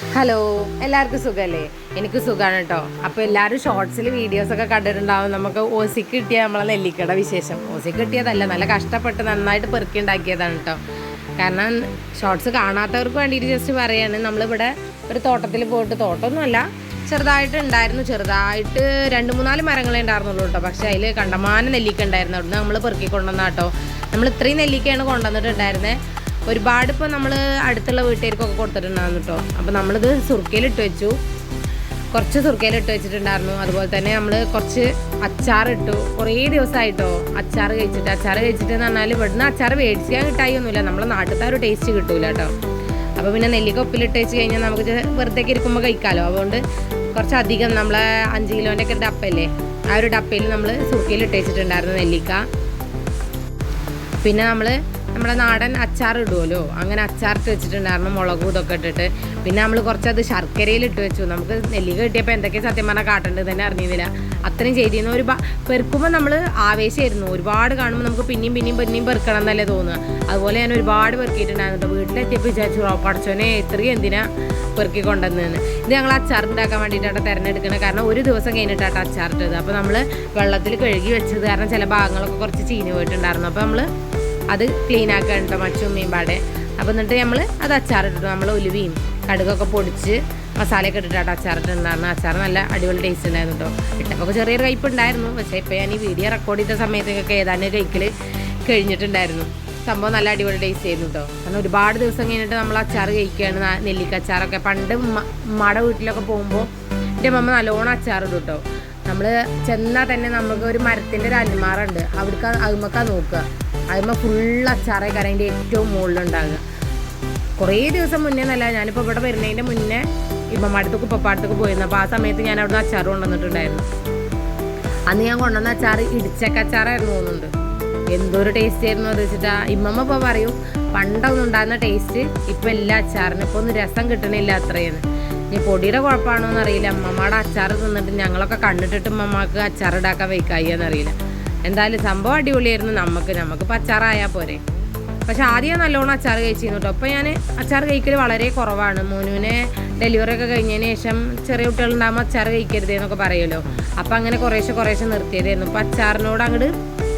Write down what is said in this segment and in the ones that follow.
Hello എല്ലാവർക്കും സുഖമല്ലേ എനിക്ക് സുഖമാണ് കേട്ടോ അപ്പോൾ എല്ലാവരും ഷോർട്സിൽ വീഡിയോസൊക്കെ കണ്ടിട്ടുണ്ടാവും. നമുക്ക് ഓസി കിട്ടിയ നമ്മളെ നെല്ലിക്കയുടെ വിശേഷം. ഓസി കിട്ടിയതല്ല നല്ല കഷ്ടപ്പെട്ട് നന്നായിട്ട് പെറുക്കി ഉണ്ടാക്കിയതാണ് കേട്ടോ കാരണം ഷോർട്സ് കാണാത്തവർക്ക് വേണ്ടിയിട്ട് ജസ്റ്റ് പറയാണ് നമ്മളിവിടെ ഒരു തോട്ടത്തിൽ പോയിട്ട് തോട്ടമൊന്നുമല്ല ചെറുതായിട്ട് ഉണ്ടായിരുന്നു. ചെറുതായിട്ട് രണ്ട് മൂന്നാൽ മരങ്ങളെ ഉണ്ടായിരുന്നുള്ളൂ കേട്ടോ പക്ഷേ അതിൽ കണ്ടമാനം നെല്ലിക്ക ഉണ്ടായിരുന്നു. അവിടുന്ന് നമ്മൾ പെറുക്കി കൊണ്ടുവന്ന കേട്ടോ നമ്മൾ ഇത്രയും നെല്ലിക്കയാണ് കൊണ്ടുവന്നിട്ടുണ്ടായിരുന്നത് ഒരുപാട് ഇപ്പോൾ നമ്മൾ അടുത്തുള്ള വീട്ടുകാർക്കൊക്കെ കൊടുത്തിട്ടുണ്ടായിരുന്നു കേട്ടോ. അപ്പോൾ നമ്മളിത് സുർക്കയിലിട്ട് വെച്ചു. കുറച്ച് സുർക്കയിലിട്ട് വെച്ചിട്ടുണ്ടായിരുന്നു. അതുപോലെ തന്നെ നമ്മൾ കുറച്ച് അച്ചാറിട്ടു. കുറേ ദിവസമായിട്ടോ അച്ചാർ കഴിച്ചിട്ട്. അച്ചാർ കഴിച്ചിട്ട് എന്ന് പറഞ്ഞാൽ ഇവിടുന്ന് അച്ചാർ മേടിക്കാൻ കിട്ടായൊന്നുമില്ല. നമ്മളെ നാട്ടിലത്തെ ഒരു ടേസ്റ്റ് കിട്ടൂല കേട്ടോ. അപ്പോൾ പിന്നെ നെല്ലിക്ക ഉപ്പിലിട്ട് വെച്ച് കഴിഞ്ഞാൽ നമുക്ക് വെറുതെ ഇരിക്കുമ്പോൾ കഴിക്കാമല്ലോ അതുകൊണ്ട് കുറച്ചധികം നമ്മളെ അഞ്ച് കിലോന്റെ ഒക്കെ ഡപ്പല്ലേ ആ ഒരു ഡപ്പയിൽ നമ്മൾ സുർക്കയിലിട്ട് വെച്ചിട്ടുണ്ടായിരുന്നു നെല്ലിക്ക. പിന്നെ നമ്മൾ നമ്മുടെ നാടൻ അച്ചാർ ഇടുമല്ലോ അങ്ങനെ അച്ചാറിട്ട് വെച്ചിട്ടുണ്ടായിരുന്നു മുളകും ഇതൊക്കെ ഇട്ടിട്ട്. പിന്നെ നമ്മൾ കുറച്ചത് ശർക്കരയിൽ ഇട്ട് വെച്ചു. നമുക്ക് നെല്ലിക കിട്ടിയപ്പോൾ എന്തൊക്കെ സത്യം പറഞ്ഞാൽ കാട്ടേണ്ടത് തന്നെ അറിഞ്ഞിരുന്നില്ല. അത്രയും ചെയ്തിരുന്നു ഒരു പെറുക്കുമ്പോൾ നമ്മൾ ആവേശമായിരുന്നു ഒരുപാട് കാണുമ്പോൾ നമുക്ക് പിന്നെയും പിന്നെയും പിന്നെയും പെറുക്കണം എന്നല്ലേ തോന്നുക. അതുപോലെ ഞാൻ ഒരുപാട് പെറുക്കിയിട്ടുണ്ടായിരുന്നു വീട്ടിലെത്തിയപ്പോൾ വിചാരിച്ചു "ഓ, പടച്ചോനെ ഇത്രയും എന്തിനാ പെറുക്കി കൊണ്ടുവന്നതെന്ന്? ഇത് ഞങ്ങൾ അച്ചാർ ഉണ്ടാക്കാൻ വേണ്ടിയിട്ടാണ് തിരഞ്ഞെടുക്കുന്നത് കാരണം ഒരു ദിവസം കഴിഞ്ഞിട്ടാണ് അച്ചാർ ഇട്ടത്. അപ്പോൾ നമ്മൾ വെള്ളത്തിൽ കഴുകി വെച്ചത്. കാരണം ചില ഭാഗങ്ങളൊക്കെ കുറച്ച് ചീഞ്ഞ് പോയിട്ടുണ്ടായിരുന്നു. അപ്പോൾ നമ്മൾ അത് ക്ലീൻ ആക്കാൻ കേട്ടോ മച്ചുമ്മയും പാടെ അപ്പോൾ എന്നിട്ട് നമ്മൾ അത് അച്ചാറിട്ടു നമ്മൾ ഉലുവയും കടുകൊക്കെ പൊടിച്ച് മസാലയൊക്കെ ഇട്ടിട്ടാണ് അച്ചാറിട്ടുണ്ടായിരുന്നു അച്ചാർ നല്ല അടിപൊളി ടേസ്റ്റ് ഉണ്ടായിരുന്നു കേട്ടോ. ഇട്ടപ്പോൾ ചെറിയൊരു കയ്പ് ഉണ്ടായിരുന്നു. പക്ഷേ ഇപ്പോൾ ഞാൻ ഈ വീഡിയോ റെക്കോർഡ് ചെയ്ത സമയത്തൊക്കെ ഏതാനും കഴിക്കൽ കഴിഞ്ഞിട്ടുണ്ടായിരുന്നു. സംഭവം നല്ല അടിപൊളി ടേസ്റ്റ് ചെയ്യുന്നു കേട്ടോ. കാരണം ഒരുപാട് ദിവസം കഴിഞ്ഞിട്ട് നമ്മൾ അച്ചാർ കഴിക്കുകയാണ്. നെല്ലിക്ക അച്ചാറൊക്കെ. പണ്ട് മട വീട്ടിലൊക്കെ പോകുമ്പോൾ എന്റെ അമ്മ നല്ലോണം അച്ചാർ ഇടും കേട്ടോ. നമ്മൾ ചെന്നാൽ തന്നെ നമുക്ക് ഒരു മരത്തിന്റെ ഒരു അൽമാറുണ്ട് അവിടേക്ക് അതുമൊക്കെ നോക്കുക. അതുമ്മ ഫുൾ അച്ചാറേ അതിന്റെ ഏറ്റവും മുകളിലുണ്ടാകുക കുറേ ദിവസം മുന്നേ എന്നല്ല ഞാനിപ്പോൾ ഇവിടെ വരുന്നതിന്റെ മുന്നേ ഇമ്മമാടത്തേക്ക് പപ്പാടത്തേക്ക് പോയിരുന്നു. അപ്പോൾ ആ സമയത്ത് ഞാൻ അവിടുന്ന് അച്ചാർ കൊണ്ടുവന്നിട്ടുണ്ടായിരുന്നു. അന്ന് ഞാൻ കൊണ്ടുവന്ന അച്ചാർ ഇടിച്ചക്ക അച്ചാറായിരുന്നു തോന്നുന്നുണ്ട്. എന്തൊരു ടേസ്റ്റ് ആയിരുന്നു അത് വെച്ചിട്ടാ. ഇമ്മമ്മ ഇപ്പോൾ പറയും പണ്ടൊന്നും ഉണ്ടാകുന്ന ടേസ്റ്റ് ഇപ്പം എല്ലാ അച്ചാറിനും ഇപ്പോൾ ഒന്നും രസം കിട്ടണില്ല അത്രയെന്ന് ഇനി പൊടിയുടെ കുഴപ്പമാണോ എന്നറിയില്ല അമ്മമ്മയുടെ അച്ചാർ തിന്നിട്ട് ഞങ്ങളൊക്കെ കണ്ടിട്ടിട്ട് ഉമ്മമ്മക്ക് അച്ചാർ വയ്ക്കായി വയ്ക്കായെന്നറിയില്ല എന്തായാലും സംഭവം അടിപൊളിയായിരുന്നു. നമുക്ക് നമുക്ക് ഇപ്പം അച്ചാറായാൽ പോരെ. പക്ഷെ ആദ്യം നല്ലോണം അച്ചാർ കഴിച്ചിരുന്നു കേട്ടോ അപ്പോൾ ഞാൻ അച്ചാർ കഴിക്കൽ വളരെ കുറവാണ്. മോനുവിനെ ഡെലിവറി ഒക്കെ കഴിഞ്ഞതിന് ശേഷം ചെറിയ കുട്ടികളുണ്ടാകുമ്പോൾ അച്ചാർ കഴിക്കരുത് എന്നൊക്കെ പറയുമല്ലോ. അപ്പോൾ അങ്ങനെ കുറേശ്ശെ കുറേശ്ശെ നിർത്തിയതായിരുന്നു. അപ്പോൾ അച്ചാറിനോട് അങ്ങോട്ട്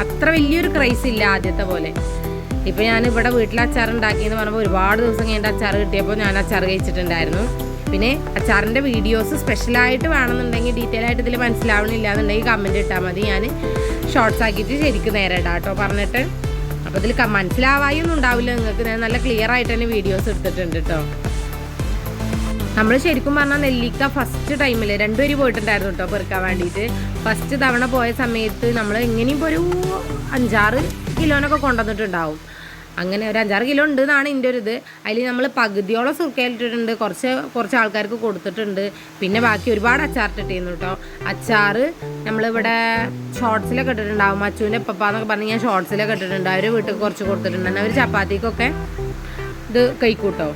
അത്ര വലിയൊരു ക്രൈസ് ഇല്ല ആദ്യത്തെ പോലെ. ഇപ്പോൾ ഞാൻ ഇവിടെ വീട്ടിൽ അച്ചാർ ഉണ്ടാക്കിയെന്ന് പറയുമ്പോൾ ഒരുപാട് ദിവസം കഴിഞ്ഞിട്ട് അച്ചാർ കിട്ടിയപ്പോൾ ഞാൻ അച്ചാർ കഴിച്ചിട്ടുണ്ടായിരുന്നു. പിന്നെ അച്ചാറിന്റെ വീഡിയോസ് സ്പെഷ്യലായിട്ട് വേണമെന്നുണ്ടെങ്കിൽ ഡീറ്റെയിൽ ആയിട്ട് ഇതിൽ മനസ്സിലാവണില്ല എന്നുണ്ടെങ്കിൽ കമന്റ് ഇട്ടാൽ മതി. ഞാൻ ഷോർട്സ് ആക്കിയിട്ട് ശരിക്കും നേരെ ഇടാം കേട്ടോ പറഞ്ഞിട്ട്. അപ്പോൾ ഇതിൽ മനസ്സിലാവായി ഒന്നും ഉണ്ടാവില്ല. നിങ്ങൾക്ക് ഞാൻ നല്ല ക്ലിയർ ആയിട്ട് തന്നെ വീഡിയോസ് എടുത്തിട്ടുണ്ട് കേട്ടോ നമ്മൾ ശരിക്കും പറഞ്ഞാൽ നെല്ലിക്ക ഫസ്റ്റ് ടൈമിൽ രണ്ടുപേരും പോയിട്ടുണ്ടായിരുന്നു കേട്ടോ പെറുക്കാൻ വേണ്ടിയിട്ട്. ഫസ്റ്റ് തവണ പോയ സമയത്ത് നമ്മൾ എങ്ങനെയും ഇപ്പോൾ ഒരു അഞ്ചാറ് കിലോനൊക്കെ കൊണ്ടുവന്നിട്ടുണ്ടാവും. അങ്ങനെ ഒരു അഞ്ചാറ് കിലോ ഉണ്ട് എന്നാണ് എന്റെ ഒരു ഇത്. അതിൽ നമ്മൾ പകുതിയോളം സുർക്കയിലിട്ടിട്ടുണ്ട് കുറച്ച് കുറച്ച് ആൾക്കാർക്ക് കൊടുത്തിട്ടുണ്ട്. പിന്നെ ബാക്കി ഒരുപാട് അച്ചാർ ഇട്ടിരുന്നു കേട്ടോ. അച്ചാറ് നമ്മളിവിടെ ഷോർട്സിലൊക്കെ ഇട്ടിട്ടുണ്ടാവും. അച്ചുവിന്റെ പപ്പാന്നൊക്കെ പറഞ്ഞ് ഞാൻ ഷോർട്സിലൊക്കെ ഇട്ടിട്ടുണ്ട്. അവർ വീട്ടിൽ കുറച്ച് കൊടുത്തിട്ടുണ്ട്. അവർ ചപ്പാത്തിക്കൊക്കെ ഇത് കഴിക്കൂട്ടോ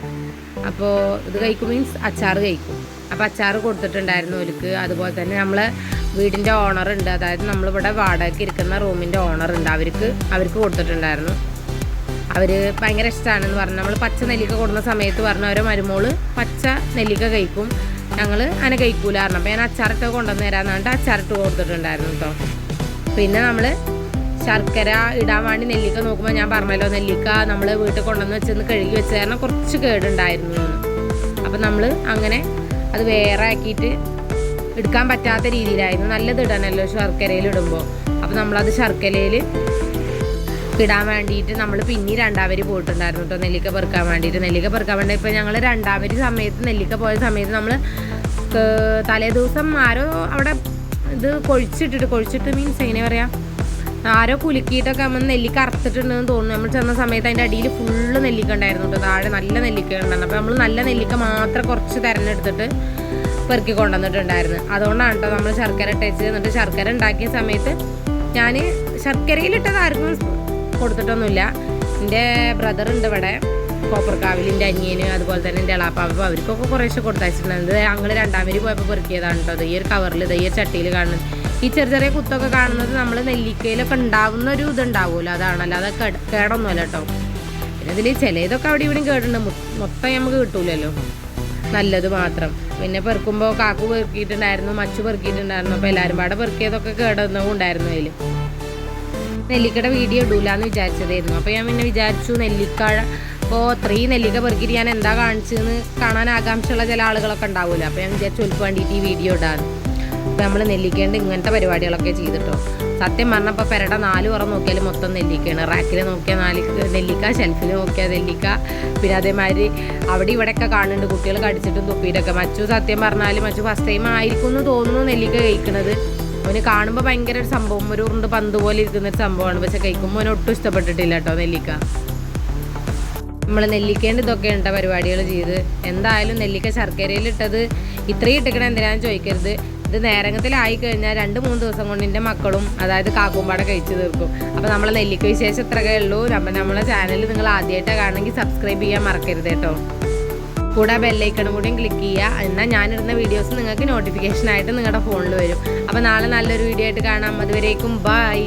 അപ്പോൾ ഇത് കഴിക്കും മീൻസ് അച്ചാർ കഴിക്കും. അപ്പോൾ അച്ചാർ കൊടുത്തിട്ടുണ്ടായിരുന്നു അവർക്ക് അതുപോലെ തന്നെ നമ്മൾ വീടിന്റെ ഓണർ ഉണ്ട്. അതായത് നമ്മളിവിടെ വാടകയ്ക്ക് ഇരിക്കുന്ന റൂമിന്റെ ഓണർ ഉണ്ട്. അവർക്ക് അവർക്ക് കൊടുത്തിട്ടുണ്ടായിരുന്നു. അവർ ഭയങ്കര ഇഷ്ടമാണെന്ന് പറഞ്ഞു. നമ്മൾ പച്ച നെല്ലിക്ക കൊടുക്കുന്ന സമയത്ത് പറഞ്ഞു അവരെ മരുമോൾ പച്ച നെല്ലിക്ക കഴിക്കും. ഞങ്ങൾ അങ്ങനെ കാരണം അപ്പോൾ ഞാൻ അച്ചാറിട്ട് കൊണ്ടുവന്ന് തരാമെന്ന് പറഞ്ഞിട്ട് അച്ചാറിട്ട് കൊടുത്തിട്ടുണ്ടായിരുന്നു കേട്ടോ പിന്നെ നമ്മൾ ശർക്കര ഇടാൻ വേണ്ടി നെല്ലിക്ക നോക്കുമ്പോൾ ഞാൻ പറഞ്ഞല്ലോ നെല്ലിക്ക നമ്മൾ വീട്ടിൽ കൊണ്ടുവന്ന് വെച്ചെന്ന് കഴുകി വെച്ച കാരണം കുറച്ച് കേടുണ്ടായിരുന്നു. അപ്പം നമ്മൾ അങ്ങനെ അത് വേറെ ആക്കിയിട്ട് എടുക്കാൻ പറ്റാത്ത രീതിയിലായിരുന്നു. നല്ലത് ഇടാനല്ലോ ശർക്കരയിൽ ഇടുമ്പോൾ അപ്പോൾ നമ്മളത് ശർക്കരയിൽ ഇടാൻ വേണ്ടിയിട്ട് നമ്മൾ പിന്നെ രണ്ടാവരി പോയിട്ടുണ്ടായിരുന്നു കേട്ടോ നെല്ലിക്ക പെറുക്കാൻ വേണ്ടിയിട്ട്. നെല്ലിക്ക പെറുക്കാൻ വേണ്ടി ഇപ്പോൾ ഞങ്ങൾ രണ്ടാവരി സമയത്ത് നെല്ലിക്ക പോയ സമയത്ത് നമ്മൾ തലേ ദിവസം ആരോ അവിടെ ഇത് കൊഴിച്ചിട്ടിട്ട് കൊഴിച്ചിട്ട് മീൻസ് എങ്ങനെ പറയാം ആരോ കുലുക്കിയിട്ടൊക്കെ നമ്മൾ നെല്ലിക്ക അറുത്തിട്ടുണ്ടെന്ന് തോന്നുന്നു. നമ്മൾ ചെന്ന സമയത്ത് അതിന്റെ അടിയിൽ ഫുള്ള് നെല്ലിക്ക ഉണ്ടായിരുന്നു കേട്ടോ താഴെ നല്ല നെല്ലിക്ക ഉണ്ടായിരുന്നു അപ്പോൾ നമ്മൾ നല്ല നെല്ലിക്ക മാത്രം കുറച്ച് തിരഞ്ഞെടുത്തിട്ട് പെറുക്കി കൊണ്ടുവന്നിട്ടുണ്ടായിരുന്നു. അതുകൊണ്ടാണ് കേട്ടോ നമ്മൾ ശർക്കര ഇട്ടേച്ച് എന്നിട്ട് ശർക്കര ഉണ്ടാക്കിയ സമയത്ത് ഞാൻ ശർക്കരയിലിട്ടത് ആർക്കും കൊടുത്തിട്ടൊന്നുമില്ല. എന്റെ ബ്രദർ ഉണ്ട് ഇവിടെ. കോപ്പർക്കാവിലിന്റെ അനിയന് അതുപോലെ തന്നെ എന്റെ ഇളാപ്പാവ് അപ്പോൾ അവർക്കൊക്കെ കുറേശ്ശെ കൊടുത്തയച്ചിട്ടുണ്ട് ഞങ്ങൾ രണ്ടാം രണ്ടാമേരി പോയപ്പോൾ പെറുക്കിയതാണ് കേട്ടോ ഈ ഒരു കവറിൽ ഈ ഒരു ചട്ടിയിൽ കാണുന്നത്. ഈ ചെറിയ ചെറിയ കുത്തൊക്കെ കാണുന്നത് നമ്മൾ നെല്ലിക്കയിലൊക്കെ ഉണ്ടാവുന്ന ഒരു ഇതുണ്ടാവുമല്ലോ അതാണ്. അല്ലാതെ കേട- കേടൊന്നുമല്ല കേട്ടോ പിന്നെ ഇതിൽ ചിലതൊക്കെ അവിടെ ഇവിടെയും കേടുണ്ട്. മൊത്തം നമുക്ക് കിട്ടൂലല്ലോ. നല്ലത് മാത്രം. പിന്നെ പെറുക്കുമ്പോൾ കാക്കു പെറുക്കിയിട്ടുണ്ടായിരുന്നു മച്ചു പെറുക്കിയിട്ടുണ്ടായിരുന്നു. അപ്പോൾ എല്ലാവരും പാടെ പെറുക്കിയതൊക്കെ കേടുന്നതും ഉണ്ടായിരുന്നു അതിൽ നെല്ലിക്കയുടെ വീഡിയോ ഇടൂലെന്ന് വിചാരിച്ചതായിരുന്നു. അപ്പോൾ ഞാൻ പിന്നെ വിചാരിച്ചു നെല്ലിക്ക അപ്പോൾ ത്രീ നെല്ലിക്ക പെറുക്കിയിട്ട് ഞാൻ എന്താ കാണിച്ചതെന്ന് കാണാൻ ആകാംക്ഷയുള്ള ചില ആളുകളൊക്കെ ഉണ്ടാവുമല്ലോ അപ്പോൾ ഞാൻ വിചാരിച്ചു ഒലിക്ക് വേണ്ടിയിട്ട് ഈ വീഡിയോ ഇടാന്ന്. അപ്പോൾ നമ്മൾ നെല്ലിക്കേണ്ട ഇങ്ങനത്തെ പരിപാടികളൊക്കെ ചെയ്തിട്ടോ. സത്യം പറഞ്ഞപ്പോൾ പെരട നാല് പുറം നോക്കിയാൽ മൊത്തം നെല്ലിക്കയാണ്. റാക്കിൽ നോക്കിയാൽ നാല് നെല്ലിക്ക ഷെൽഫിൽ നോക്കിയാൽ നെല്ലിക്ക. പിന്നെ അതേമാതിരി അവിടെ ഇവിടെയൊക്കെ കാണുന്നുണ്ട്. കുട്ടികൾ കടിച്ചിട്ടും തുപ്പിയിട്ടൊക്കെ മച്ചു സത്യം പറഞ്ഞാൽ മച്ചു ഫസ്റ്റ് ടൈം ആയിരിക്കും എന്ന് തോന്നുന്നു നെല്ലിക്ക കഴിക്കണത്. അവന് കാണുമ്പോൾ ഭയങ്കര ഒരു സംഭവം. ഒരു ഉരുണ്ട് പന്ത് പോലെ ഇരിക്കുന്ന ഒരു സംഭവമാണ്. പക്ഷെ കഴിക്കുമ്പോൾ അവന് ഒട്ടും ഇഷ്ടപ്പെട്ടിട്ടില്ല കേട്ടോ നെല്ലിക്ക. നമ്മൾ നെല്ലിക്കേണ്ട ഇതൊക്കെ ഉണ്ട് പരിപാടികൾ ചെയ്ത്? എന്തായാലും നെല്ലിക്ക ശർക്കരയിലിട്ടത് ഇത്രയും ഇട്ടിക്കണം എന്തിനാന്ന് ചോദിക്കരുത്. ഇത് നേരങ്ങത്തിലായി കഴിഞ്ഞാൽ രണ്ട് മൂന്ന് ദിവസം കൊണ്ട് എന്റെ മക്കളും അതായത് കാക്കുമ്പാടെ കഴിച്ചു തീർക്കും. അപ്പോൾ നമ്മളെ നെല്ലിക്ക വിശേഷം ഇത്രയൊക്കെ ഉള്ളൂ. അപ്പം നമ്മളെ ചാനൽ നിങ്ങൾ ആദ്യമായിട്ടാണ് കാണണമെങ്കിൽ സബ്സ്ക്രൈബ് ചെയ്യാൻ മറക്കരുത് കേട്ടോ. കൂടെ ബെല്ലൈക്കണും കൂടിയും ക്ലിക്ക് ചെയ്യുക. എന്നാൽ ഞാനിടുന്ന വീഡിയോസ് നിങ്ങൾക്ക് നോട്ടിഫിക്കേഷൻ ആയിട്ട് നിങ്ങളുടെ ഫോണിൽ വരും. അപ്പോൾ നാളെ നല്ലൊരു വീഡിയോ ആയിട്ട് കാണാം. അതുവരേക്കും ബൈ